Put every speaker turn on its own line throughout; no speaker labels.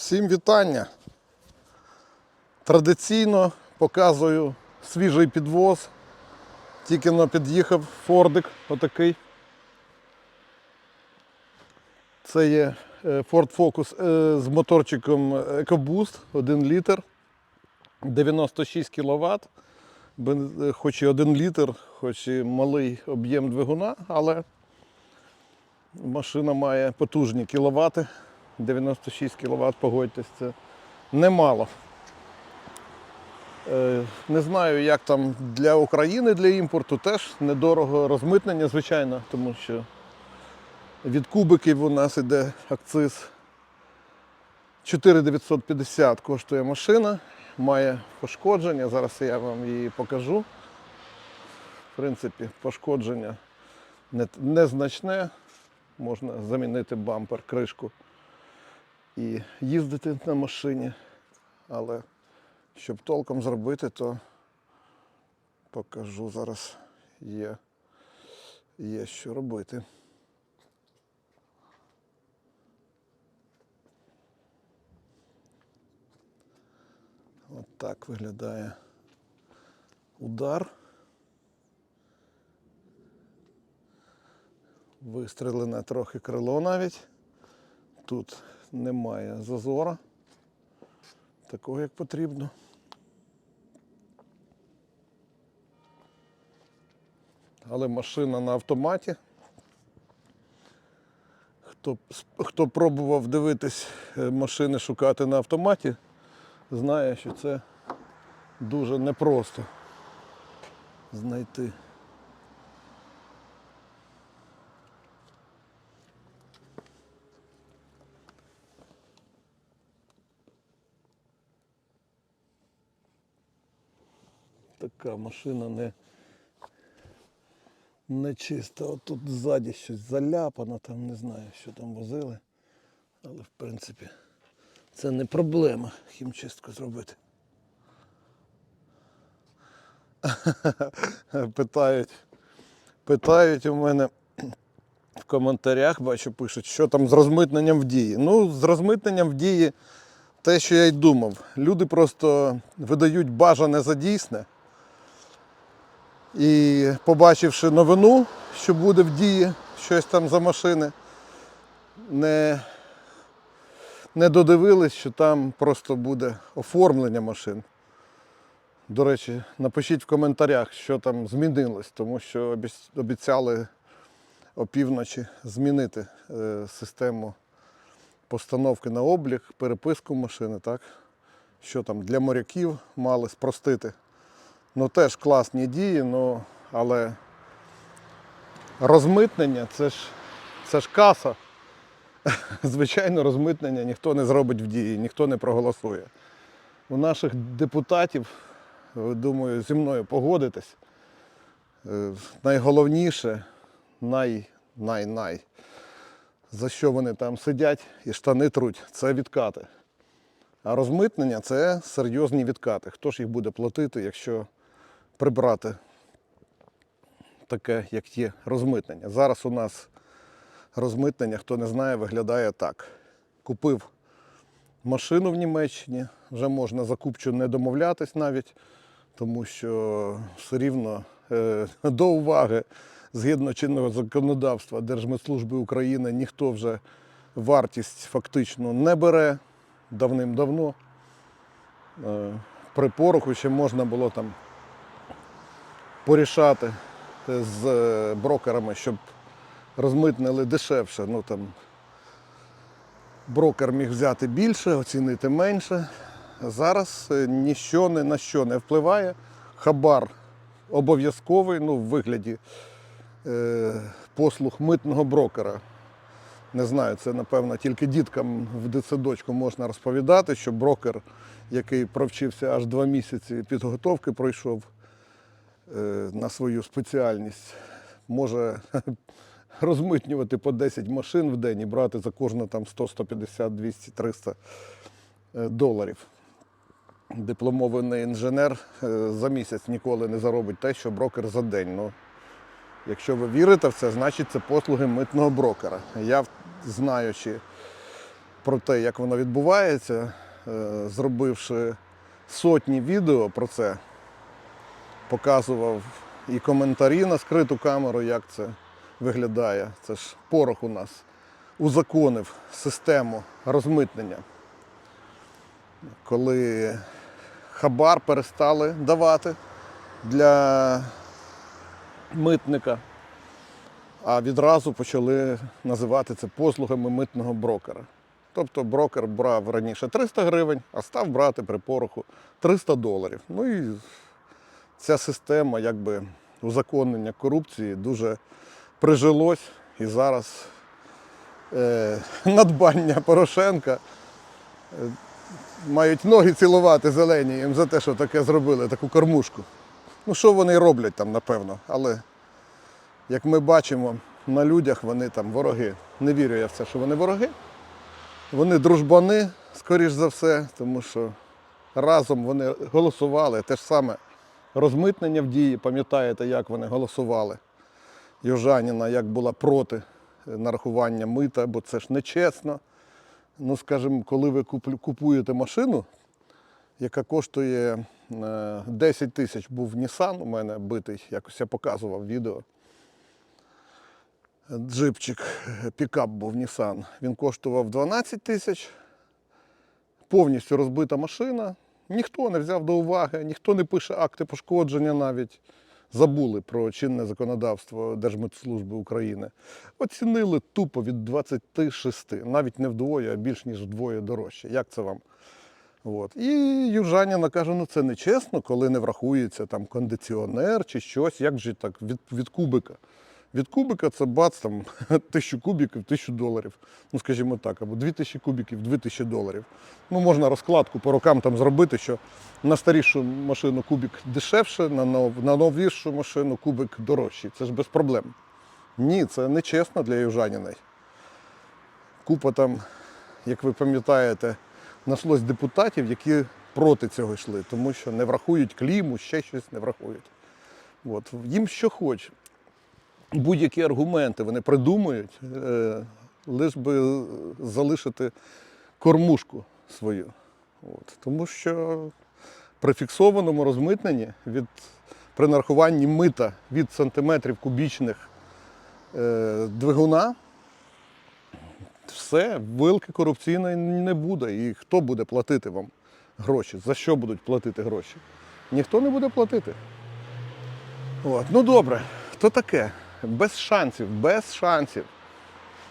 Всім вітання. Традиційно показую свіжий підвоз. Тільки но під'їхав Фордик отакий. Це є е, Ford Focus е, з моторчиком EcoBoost 1 літр, 96 кВт. Хоч і 1 літр, хоч і малий об'єм двигуна, але машина має потужні кіловати. 96 кВт, погодьтесь, це немало. Е, Не знаю, як там для України, для імпорту теж недорого розмитнення, звичайно, тому що від кубиків у нас іде акциз 4950 коштує машина, має пошкодження. Зараз я вам її покажу. В принципі, пошкодження незначне. Можна замінити бампер, кришку і їздити на машині. Але щоб толком зробити, то покажу зараз є, є що робити. От виглядає удар. Вистрелене трохи крило навіть. Тут немає зазора, такого як потрібно. Але машина на автоматі. Хто, хто пробував дивитись е, машини шукати на автоматі, знає, що це дуже непросто знайти. Така машина не, не чиста. От тут ззаді щось заляпано, там не знаю, що там возили. Але в принципі це не проблема хімчистку зробити. Питають, питають у мене в коментарях, бачу, пишуть, що там з розмитненням в дії. Ну, з розмитненням в дії те, що я й думав. Люди просто видають бажане за дійсне. І побачивши новину, що буде в дії щось там за машини, не, не додивились, що там просто буде оформлення машин. До речі, напишіть в коментарях, що там змінилось, тому що обіцяли опівночі змінити е, систему постановки на облік, переписку машини, так? Що там для моряків мали спростити. Ну теж класні дії, ну, але розмитнення це ж, це ж каса. Звичайно, розмитнення ніхто не зробить в дії, ніхто не проголосує. У наших депутатів, думаю, зі мною погодитесь. е, Найголовніше, най, най, най, за що вони там сидять і штани труть, це відкати. А розмитнення це серйозні відкати. Хто ж їх буде платити, якщо прибрати таке, як є розмитнення? Зараз у нас розмитнення, хто не знає, виглядає так. Купив машину в Німеччині, вже можна за купчу не домовлятись навіть, тому що все рівно е, до уваги згідно чинного законодавства Держмитслужби України ніхто вже вартість фактично не бере давним-давно. Е, При пороху ще можна було там порішати з е, брокерами, щоб розмитнили дешевше. Ну, там, брокер міг взяти більше, оцінити менше. Зараз е, ніщо ні на що не впливає. Хабар обов'язковий ну, в вигляді е, послуг митного брокера. Не знаю, це напевно тільки діткам в дитсадочку можна розповідати, що брокер, який провчився аж два місяці підготовки, пройшов е, на свою спеціальність, може розмитнювати по 10 машин в день і брати за кожну там 100, 150, 200, 300 е, доларів. Дипломований інженер е, за місяць ніколи не заробить те, що брокер за день. Ну, Якщо ви вірите в це, значить це послуги митного брокера. Я, знаючи про те, як воно відбувається, е, зробивши сотні відео про це, показував і коментарі на скриту камеру, як це виглядає. Це ж порох у нас узаконив систему розмитнення. Коли хабар перестали давати для митника, а відразу почали називати це послугами митного брокера. Тобто брокер брав раніше 300 гривень, а став брати при пороху 300 доларів. Ну і ця система якби узаконення корупції дуже прижилось і зараз е, надбання Порошенка е, мають ноги цілувати зелені їм за те, що таке зробили, таку кормушку. Ну, що вони роблять там, напевно. Але як ми бачимо, на людях вони там вороги. Не вірю я в це, що вони вороги. Вони дружбани, скоріш за все, тому що разом вони голосували. Те ж саме розмитнення в дії, пам'ятаєте, як вони голосували. Южаніна як була проти нарахування мита, бо це ж нечесно. Ну, скажімо, коли ви купуєте машину, яка коштує е, 10 тисяч, був Nissan у мене битий, якось я показував відео. Джипчик, е, пікап був Nissan. Він коштував 12 тисяч. Повністю розбита машина. Ніхто не взяв до уваги, ніхто не пише акти пошкодження навіть. Забули про чинне законодавство Держмитслужби України. Оцінили тупо від 26, навіть не вдвоє, а більш ніж вдвоє дорожче. Як це вам? От. І Южаніна каже, ну це не чесно, коли не врахується там кондиціонер чи щось, як же так від, від кубика. Від кубика це бац, там, тисячу кубиків, тисячу доларів. Ну, скажімо так, або дві тисячі кубиків, дві тисячі доларів. Ну, можна розкладку по рокам там зробити, що на старішу машину кубик дешевше, на, нов, на новішу машину кубик дорожчий. Це ж без проблем. Ні, це не чесно для южаніної. Купа там, як ви пам'ятаєте, нашлось депутатів, які проти цього йшли, тому що не врахують кліму, ще щось не врахують. От. Їм що хоч. Будь-які аргументи вони придумують, е, лиш би залишити кормушку свою. От. Тому що при фіксованому розмитненні від, при нарахуванні мита від сантиметрів кубічних е, двигуна все, вилки корупційної не буде. І хто буде платити вам гроші? За що будуть платити гроші? Ніхто не буде платити. От. Ну добре, то таке. Без шансів, без шансів.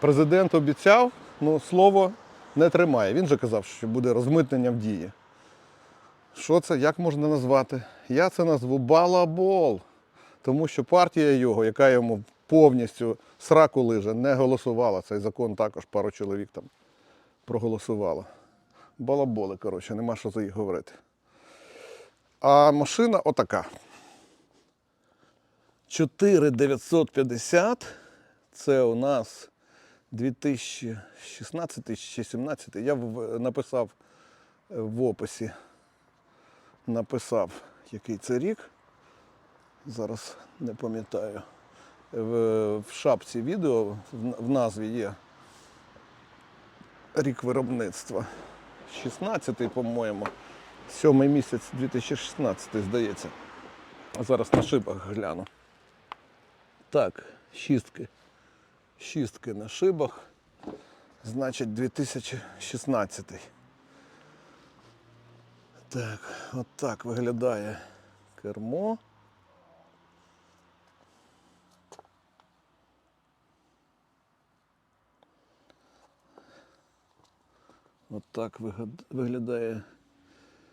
Президент обіцяв, ну слово не тримає. Він же казав, що буде розмитнення в дії. Що це, як можна назвати? Я це назву балабол. Тому що партія його, яка йому повністю сраку лиже, не голосувала. Цей закон також пару чоловік там проголосувало. Балаболи, коротше, нема що за їх говорити. А машина отака. 4950 це у нас 2016 чи 2017. Я написав е, в описі, написав, який це рік. Зараз не пам'ятаю. В, шапці відео в, назві є рік виробництва. 16-й, по-моєму. Сьомий місяць 2016, здається. Зараз на шибах гляну. Так, шістки. Шістки на шибах. Значить, 2016. Так, от так виглядає кермо. От так виглядає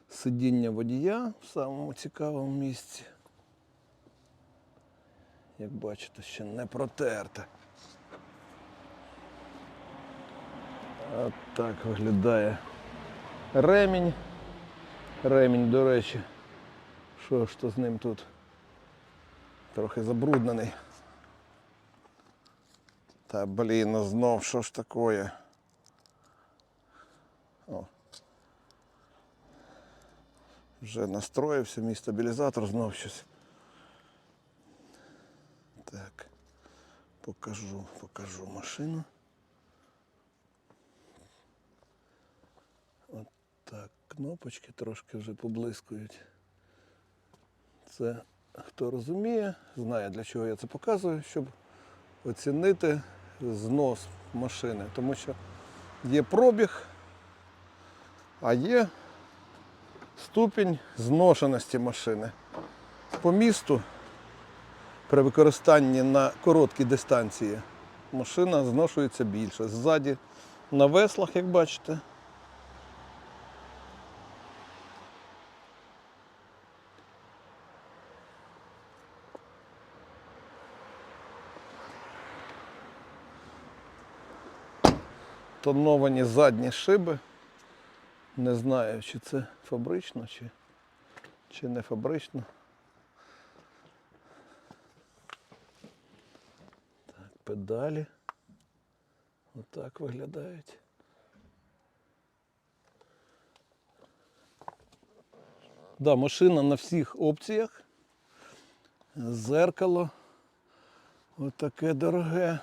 сидіння водія в самому цікавому місці. Як бачите, ще не протерте. От так виглядає ремінь. Ремінь, до речі. Що ж то з ним тут? Трохи забруднений. Та блін, ну знов що ж таке? О. Вже настроївся, мій стабілізатор знов щось. Так. Покажу, покажу машину. Так, кнопочки трошки вже поблискують. Це хто розуміє, знає для чого я це показую, щоб оцінити знос машини. Тому що є пробіг, а є ступінь зношеності машини. По місту при використанні на короткій дистанції машина зношується більше. Ззаді на веслах, як бачите. Тоновані задні шиби. Не знаю, чи це фабрично, чи, чи не фабрично. Педалі. Отак виглядають. Да, машина на всіх опціях. Зеркало. Отаке дороге.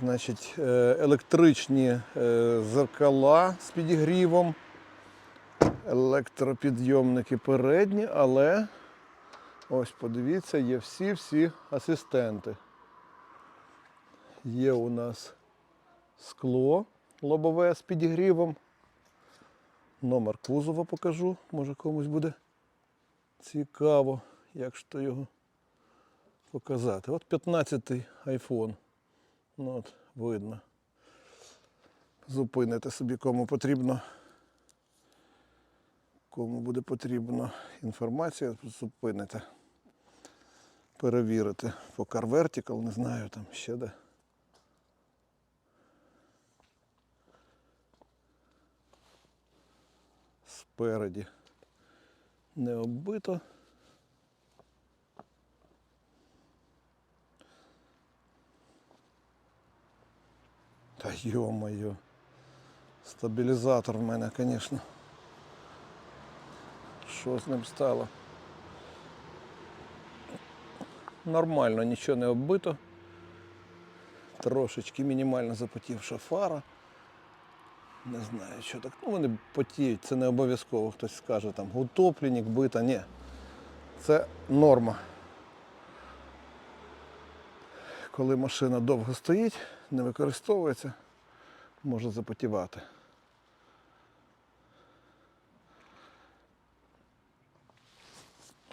Значить, е, електричні е, зеркала з підігрівом, електропідйомники передні, але ось подивіться, є всі-всі асистенти. Є у нас скло лобове з підігрівом. Номер кузова покажу, може комусь буде цікаво, як ж то його показати. От 15-й iPhone. Ну от, видно. Зупините собі, кому потрібно. Кому буде потрібна інформація, зупините. Перевірити по Car Vertical, не знаю там ще де. Спереді не оббито. Та ё-моё. Стабілізатор в мене, звісно. Що з ним стало? Нормально, нічого не оббито. Трошечки мінімально запотівша фара. Не знаю, що так. Ну, вони потіють, це не обов'язково. Хтось скаже там утопленник, бита. Ні. Це норма. Коли машина довго стоїть, не використовується, може запотівати.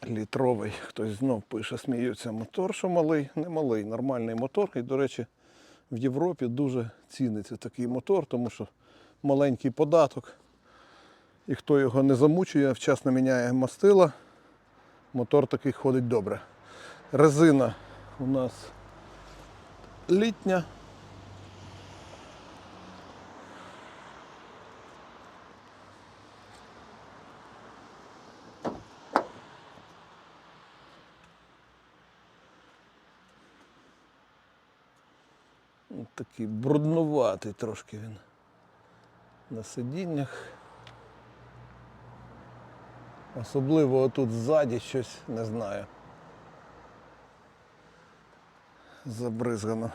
Літровий, хтось знов пише, сміються мотор, що малий, не малий, нормальний мотор. І, до речі, в Європі дуже ціниться такий мотор, тому що маленький податок. І хто його не замучує, вчасно міняє мастила, мотор такий ходить добре. Резина у нас літня. Такий бруднуватий трошки він на сидіннях. Особливо отут ззаді щось не знаю. Забризгано.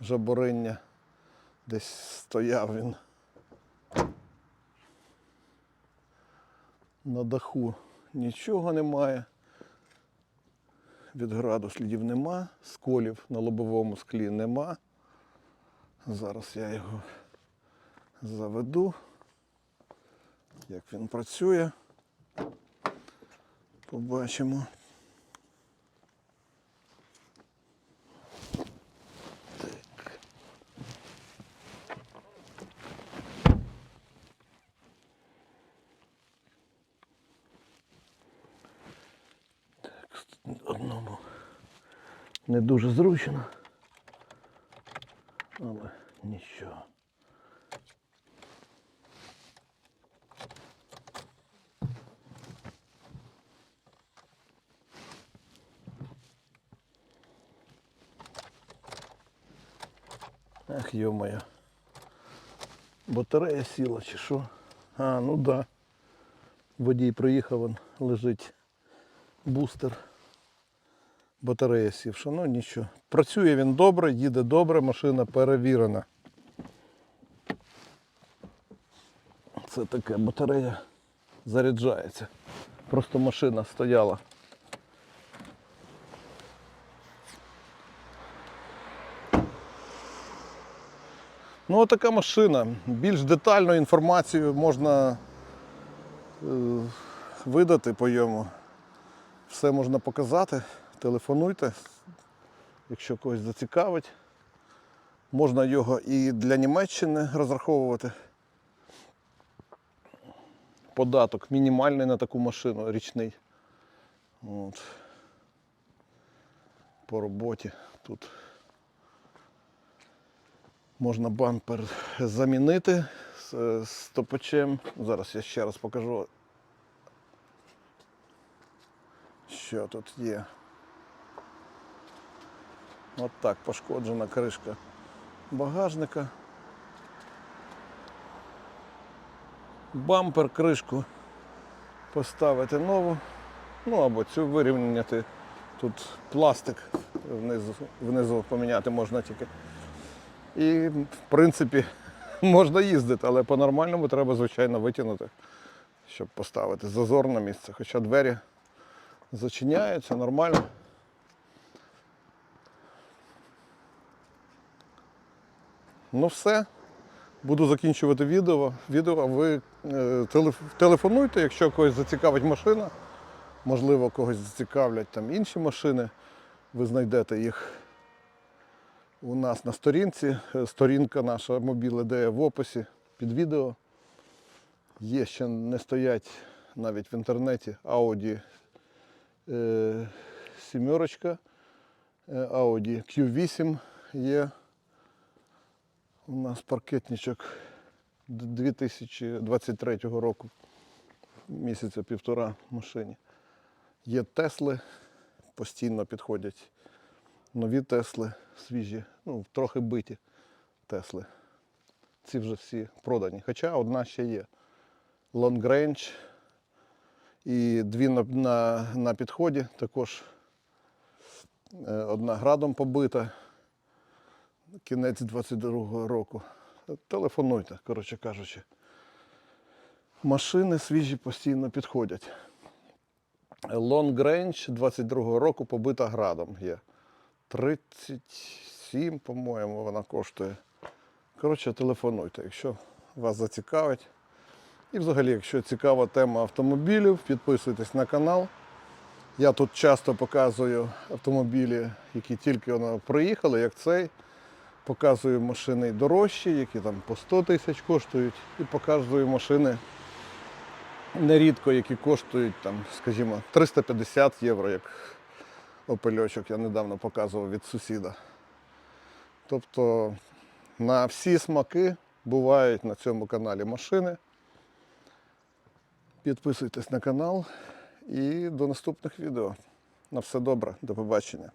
Жабориння. Десь стояв він. На даху нічого немає. Від граду слідів нема, сколів на лобовому склі нема. Зараз я його заведу. Як він працює. Побачимо. Так. Так, одному не дуже зручно. Але нічого. Ах, ё-моё. Батарея сіла чи що? А, ну да. Водій приїхав, он лежить бустер. Батарея сівша, ну нічого. Працює він добре, їде добре, машина перевірена. Це таке батарея заряджається. Просто машина стояла. Ну, така машина. Більш детальну інформацію можна е, видати по йому. Все можна показати. Телефонуйте, якщо когось зацікавить. Можна його і для Німеччини розраховувати. Податок мінімальний на таку машину, річний. От. По роботі тут можна бампер замінити з з стопачем. Зараз я ще раз покажу, що тут є. От так пошкоджена кришка багажника. Бампер, кришку поставити нову. Ну або цю вирівняти. Тут пластик внизу, внизу поміняти можна тільки. І в принципі можна їздити, але по-нормальному треба, звичайно, витягнути, щоб поставити зазор на місце. Хоча двері зачиняються нормально. Ну все. Буду закінчувати відео. відео. Ви е, телефонуйте, якщо когось зацікавить машина. Можливо, когось зацікавлять там інші машини. Ви знайдете їх у нас на сторінці. Е, Сторінка наша мобіл ідея в описі під відео. Є ще не стоять навіть в інтернеті Audi е, сімерочка, е, Audi Q8 є. У нас паркетничок 2023 року, місяця півтора машині. Є Тесли, постійно підходять нові Тесли, свіжі, ну, трохи биті Тесли. Ці вже всі продані. Хоча одна ще є. Long Range і дві на, на, на підході також. Е, Одна градом побита, кінець 22-го року. Телефонуйте, коротше кажучи. Машини свіжі постійно підходять. Long Range 22-го року побита градом є. 37, по-моєму, вона коштує. Коротше, телефонуйте, якщо вас зацікавить. І взагалі, якщо цікава тема автомобілів, підписуйтесь на канал. Я тут часто показую автомобілі, які тільки воно приїхали, як цей. Показую машини дорожчі, які там по 100 тисяч коштують, і показую машини нерідко, які коштують, там, скажімо, 350 євро, як опельочок я недавно показував від сусіда. Тобто на всі смаки бувають на цьому каналі машини. Підписуйтесь на канал і до наступних відео. На все добре, до побачення.